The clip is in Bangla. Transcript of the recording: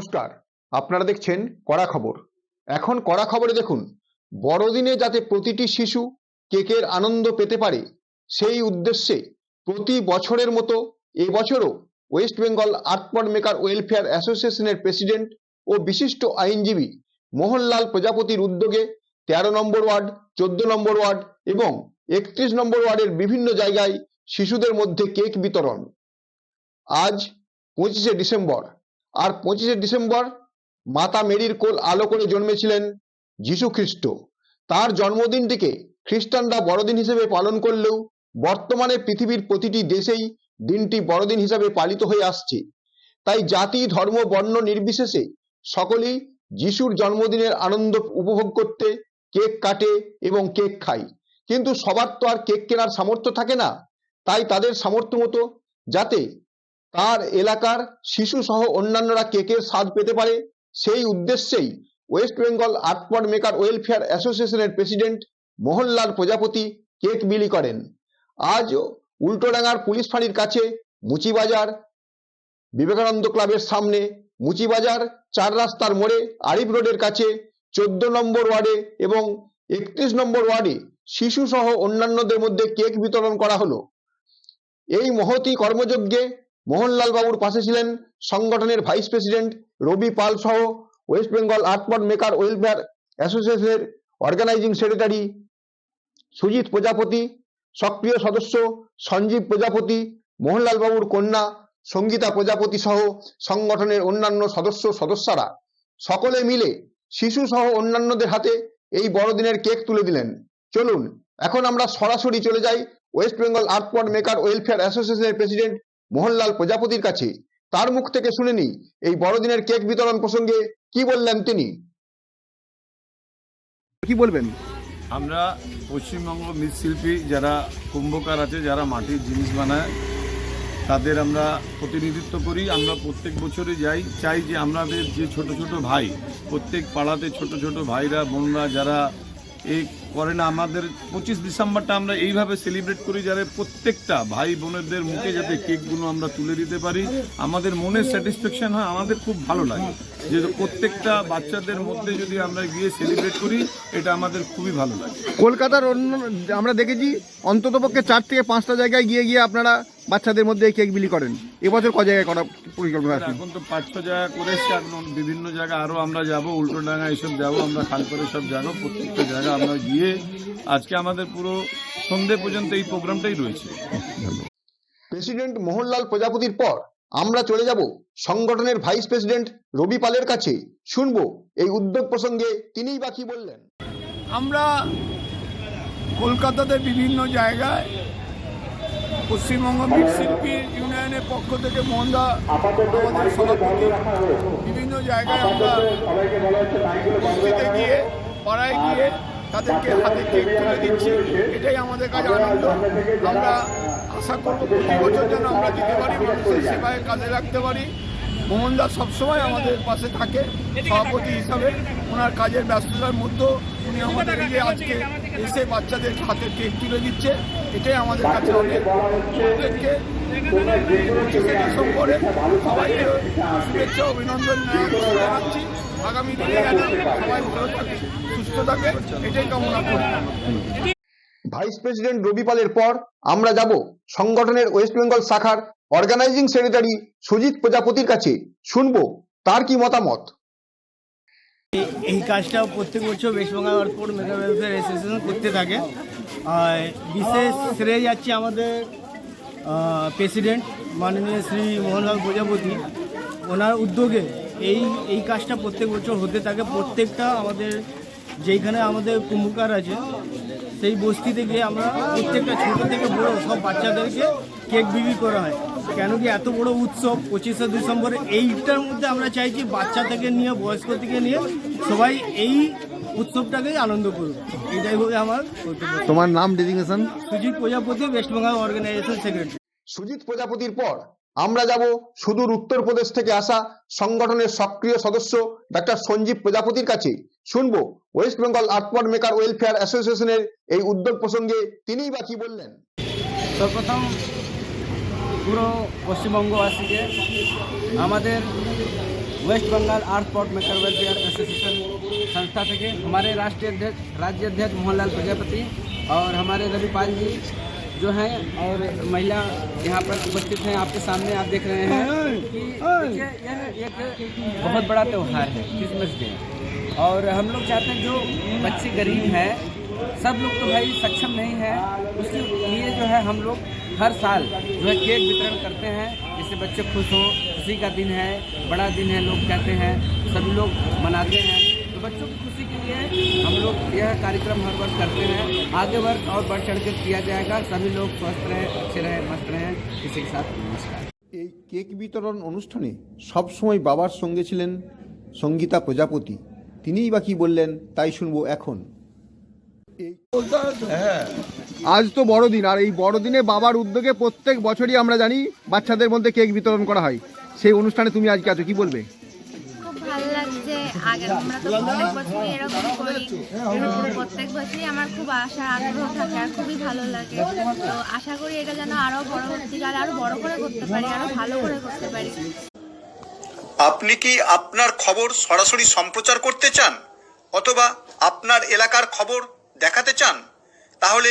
নমস্কার। আপনারা দেখছেন কড়া খবর। এখন কড়া খবরে দেখুন, বড়দিনে যাতে প্রতিটি শিশু কেকের আনন্দ পেতে পারে, সেই উদ্দেশ্যে প্রতি বছরের মতো এবছরও West Bengal art pot maker welfare অ্যাসোসিয়েশনের প্রেসিডেন্ট ও বিশিষ্ট আইনজীবী মোহনলাল প্রজাপতির উদ্যোগে তেরো নম্বর ওয়ার্ড, চোদ্দ নম্বর ওয়ার্ড এবং একত্রিশ নম্বর ওয়ার্ডের বিভিন্ন জায়গায় শিশুদের মধ্যে কেক বিতরণ। আজ পঁচিশে ডিসেম্বর। আর পঁচিশে ডিসেম্বর মাতা মেরির কোল আলো করে জন্মেছিলেন যীশু খ্রিস্ট। তার জন্মদিনটিকে খ্রিস্টানরা বড়দিন হিসেবে পালন করলেও বর্তমানে পৃথিবীর প্রতিটি দেশেই দিনটি বড়দিন হিসাবে পালিত হয়ে আসছে। তাই জাতি, ধর্ম, বর্ণ নির্বিশেষে সকলেই যিশুর জন্মদিনের আনন্দ উপভোগ করতে কেক কাটে এবং কেক খায়। কিন্তু সবার তো আর কেক কেনার সামর্থ্য থাকে না। তাই তাদের সামর্থ্য মতো যাতে তার এলাকার শিশু সহ অন্যান্যরা কেকের স্বাদ পেতে পারে? সেই উদ্দেশ্যেই West Bengal art pot maker welfare অ্যাসোসিয়েশনের প্রেসিডেন্ট মোহনলাল প্রজাপতি কেক বিলি করেন। আজ উল্টোডাঙ্গার পুলিশ ফাঁড়ির কাছে মুচিবাজার বিবেকানন্দ ক্লাবের সামনে, মুচিবাজার চার রাস্তার মোড়ে আরিফ রোডের কাছে চোদ্দ নম্বর ওয়ার্ডে এবং একত্রিশ নম্বর ওয়ার্ডে শিশু সহ অন্যান্যদের মধ্যে কেক বিতরণ করা হলো। এই মহতি কর্মযজ্ঞে মোহনলাল বাবুর পাশে ছিলেন সংগঠনের ভাইস প্রেসিডেন্ট রবি পাল সহ West Bengal art pot maker welfare অ্যাসোসিয়েশনের অর্গানাইজিং সেক্রেটারি সুজিত প্রজাপতি, সক্রিয় সদস্য সঞ্জীব প্রজাপতি, মোহনলাল বাবুর কন্যা সঙ্গীতা প্রজাপতি সহ সংগঠনের অন্যান্য সদস্য সদস্যরা। সকলে মিলে শিশু সহ অন্যান্যদের হাতে এই বড়দিনের কেক তুলে দিলেন। চলুন, এখন আমরা সরাসরি চলে যাই West Bengal art pot maker welfare অ্যাসোসিয়েশনের প্রেসিডেন্ট মোহনলাল প্রজাপতির কাছে। তার মুখ থেকে শুনে নিই এই বড়দিনের কেক বিতরণ প্রসঙ্গে কি বললেন তিনি? কি বলবেন? আমরা পশ্চিমবঙ্গ মৃৎশিল্পী যারা কুম্ভকার আছে যারা মাটির জিনিস বানায় তাদের আমরা প্রতিনিধিত্ব করি। আমরা প্রত্যেক বছরে যাই। চাই যে আমাদের যে ছোট ছোট ভাই প্রত্যেক পাড়াতে ছোট ছোট ভাইরা বোনরা যারা এই করে না আমাদের পঁচিশ ডিসেম্বরটা আমরা এইভাবে সেলিব্রেট করি যাতে প্রত্যেকটা ভাই বোনেদের মুখে যাতে কেকগুলো আমরা তুলে দিতে পারি। আমাদের মনের স্যাটিসফ্যাকশন হয়, আমাদের খুব ভালো লাগে। যে প্রত্যেকটা বাচ্চাদের মধ্যে যদি আমরা গিয়ে সেলিব্রেট করি, এটা আমাদের খুবই ভালো লাগে। কলকাতার অন্য আমরা দেখেছি অন্ততপক্ষে চার থেকে পাঁচটা জায়গায় গিয়ে গিয়ে আপনারা বাচ্চাদের মধ্যে এই কেক বিলি করেন। এবছর ক জায়গায় করা পরিকল্পনা আছে? এখন তো পাঁচ ছ জায়গা করেছি এখন বিভিন্ন জায়গা আরও আমরা যাব উল্টোডাঙ্গা এইসব যাব আমরা খালপাড়ে সব যাব প্রত্যেকটা জায়গা আমরা গিয়ে আজকে আমাদের পুরো সন্ধে পর্যন্ত এই প্রোগ্রামটাই রয়েছে। প্রেসিডেন্ট মোহনলাল প্রজাপতির পর আমরা চলে যাব সংগঠনের ভাইস প্রেসিডেন্ট রবি পালের কাছে। শুনব এই উদ্যোগ প্রসঙ্গে তিনিই বাকি বললেন। আমরা কলকাতাতে বিভিন্ন জায়গায় পশ্চিমবঙ্গ মৃৎশিল্পী ইউনিয়নের পক্ষ থেকে মোহনদা আমাদের সভাপতি বিভিন্ন জায়গায় আমরা বস্তিতে গিয়ে পাড়ায় গিয়ে তাদেরকে হাতে কেক তুলে দিচ্ছি। এটাই আমাদের কাছে আনন্দ। আমরা আশা করব প্রতি বছর যেন আমরা দিতে পারি মানুষের সেবায় কাজে রাখতে পারি। মোহনদা সবসময় আমাদের পাশে থাকে সভাপতি হিসাবে। ওনার কাজের ব্যস্ততার মধ্যেও উনি আমাদের আজকে এসে বাচ্চাদের হাতে কেক তুলে দিচ্ছে। এটাই আমাদের কাছে অনেক প্রত্যেককে ডিসেম্বরে সবাইকে শুভেচ্ছা অভিনন্দন জানাচ্ছি। আগামী দিনে সবাই ভালো থাকে, সুস্থ থাকে, এটাই কামনা করি। ভাইস প্রেসিডেন্ট রবি পালের পর আমরা যাব সংগঠনের ওয়েস্ট বেঙ্গল শাখার অর্গানাইজিং সেক্রেটারি সুজিত প্রজাপতির কাছে। শুনব তার কি মতামত? এই- এই কাজটা প্রত্যেক বছর Bengal art pot maker welfare association করতে থাকে। আর বিশেষ শ্রেয় যাচ্ছে আমাদের প্রেসিডেন্ট মাননীয় শ্রী মোহনলাল প্রজাপতি। ওনার উদ্যোগে এই এই কাজটা প্রত্যেক বছর হতে থাকে। প্রত্যেকটা আমাদের যেইখানে আমাদের কুম্ভকার আছে, সেই বস্তিতে গিয়ে আমরা প্রত্যেকটা ছোটো থেকে বড় সব বাচ্চাদেরকে কেক বিক্রি করা হয়। কেন কি এত বড় উৎসব? পঁচিশে ডিসেম্বরে এইটার মধ্যে আমরা চাইছি বাচ্চা থেকে নিয়ে বয়স্ক থেকে নিয়ে সবাই এই উৎসবটাকেই আনন্দ করুক। এটাই হবে আমার তোমার নাম designation? Sujit Prajapati West Bengal organisation secretary. Sujit প্রজাপতির পর আমরা যাব সুদূর উত্তরপ্রদেশ থেকে আসা সংগঠনের সক্রিয় সদস্য ডাক্তার সঞ্জীব প্রজাপতির কাছে। শুনব West Bengal art pot maker welfare অ্যাসোসিয়েশনের এই উদ্যোগ প্রসঙ্গে তিনিই বা কি বললেন? সর্বপ্রথম পুরো के हमारे West Bengal art pot maker welfare association संस्था थे हमारे राष्ट्रीय अध्यक्ष राज्य अध्यक्ष मोहनलाल प्रजापति और हमारे रविपाल जी जो हैं और महिला यहाँ पर उपस्थित हैं आपके सामने आप देख रहे हैं कि यह एक बहुत बड़ा त्यौहार है क्रिसमस डे। और हम लोग चाहते हैं जो बच्चे गरीब हैं सब लोग तो भाई सक्षम नहीं है उसके लिए जो है हम लोग हर साल जो है केक वितरण करते हैं जिससे बच्चे खुश हो खुशी का दिन है बड़ा दिन है लोग कहते हैं सभी लोग मनाते हैं तो बच्चों की खुशी के लिए हम लोग यह कार्यक्रम हर वर्ष करते हैं आगे वर्ष और बढ़ चढ़ कर किया जाएगा सभी लोग स्वस्थ रहें अच्छे रहें मस्त रहें इसी के साथ नमस्कार এই কেক বিতরণ অনুষ্ঠানে সবসময় বাবার সঙ্গে ছিলেন সঙ্গীতা প্রজাপতি তিনিই বা কি বললেন তাই শুনবো এখন আজ তো বড়দিন আর এই বড়দিনে বাবার উদ্যোগে প্রত্যেক বছরই আমরা জানি বাচ্চাদের মধ্যে কেক বিতরণ করা হয়। সেই অনুষ্ঠানে তুমি আজকে আছো কি বলবে? খুব ভালো লাগছে। আগে আমরা তো প্রত্যেক বছরই এরকম করি। তো প্রত্যেক বছরই আমার খুব আশা আগ্রহ থাকে আর খুবই ভালো লাগে। তো আশা করি এটা যেন আরও পরবর্তীকালে আরও বড় করে করতে পারি আরও ভালো করে করতে পারি। আপনি কি আপনার খবর সরাসরি সম্প্রচার করতে চান? অথবা আপনার এলাকার খবর দেখাতে চান? তাহলে